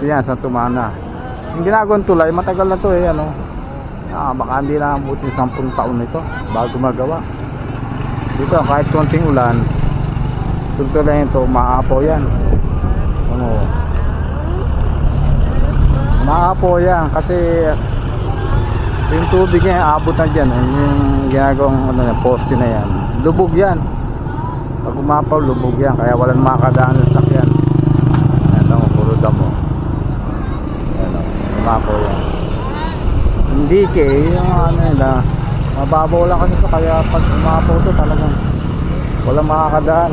Dito yan sa Tumana. Yung ginagawang tulay, matagal na to eh, ano. Ah, baka hindi na abuti 10 taon nito bago magawa. Dito, kahit konting ulan, tulay ito, maapo yan. Ano, maapo yan kasi yung tubig niya abot na dyan yung ginagawang ano, poste na yan lubog yan pag umapaw lubog yan kaya walang makakadaan sa o umapaw yan hindi ke yung ano nila mababaw lang kasi ito kaya pag umapaw to talagang walang makakadaan.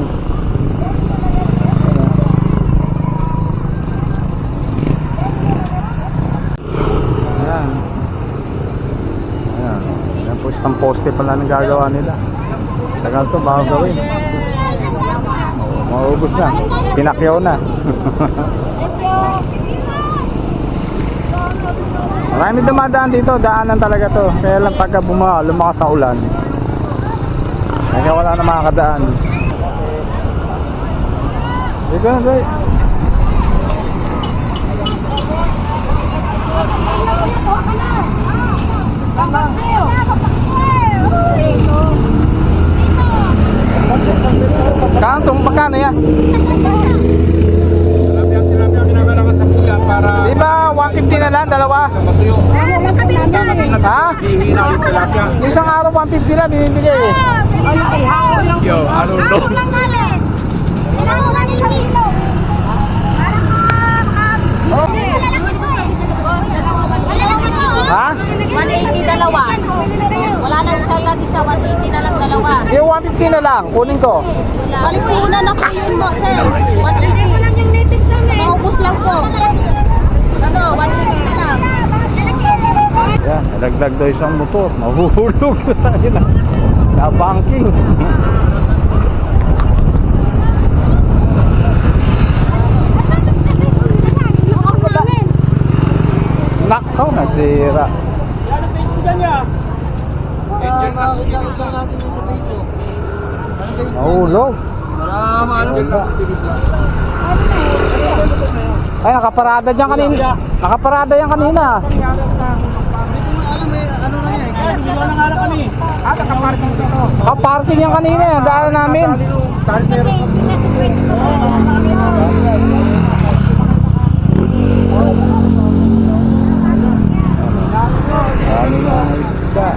Ayan. Ayan. Ayan po isang poste pala ng gagawa nila. Tagal to bago gawin. Maubos na. Pinakyaw na. Marami dumadaan dito. Daanan talaga to. Kaya lang pagka bumaha, lumakas ang ulan. Kaya wala na makakadaan. Dito na, Doy. Kantong magkano yan? Di ba 150 na lang, dalawa? Ha? Isang araw 150 lang, binibigay eh. Yo, I don't know. Ha? 180 dalawa. Wala na isa lagi sa 180 na lang dalawa. Yung 150 na lang, kunin ko. Balipunan na po yun mo, sir. 180. Maubos lang po. Ano, 180 na lang. Yan, nalagdag daw isang motor. Mahuhulog na na banking. Nakaw, nasira. Mahulog. Wala. Ay, nakaparada dyan kanina. Nakaparada yan kanina. Ka-parking yan kanina, yan, daan namin. Dami na ang isda.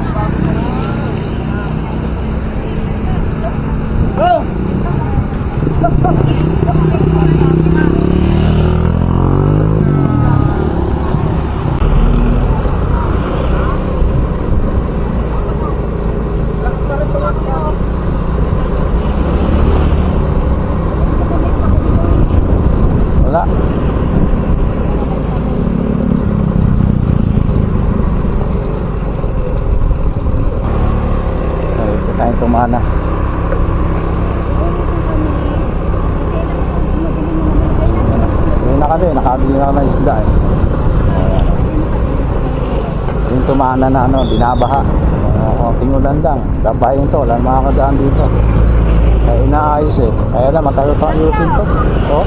Wala. Ay, tumana. Ayun na kami, nakabili na ng isda eh. Yung tumana na ano, binabaha. Uh, konting ulan lang. Dabayin to, wala makakadaan dito. Kaya inaayos eh. Kaya na, matagal pa ayusin to. Oh.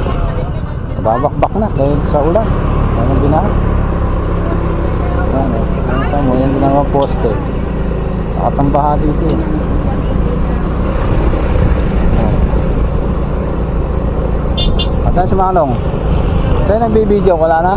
Babakbak na dahil sa ulan. Yan ang binaha. Eh. Nakita mo, yan ginagawa poste. Nakatambaha dito eh. At si Manong. Tayo nagbibideo, wala na?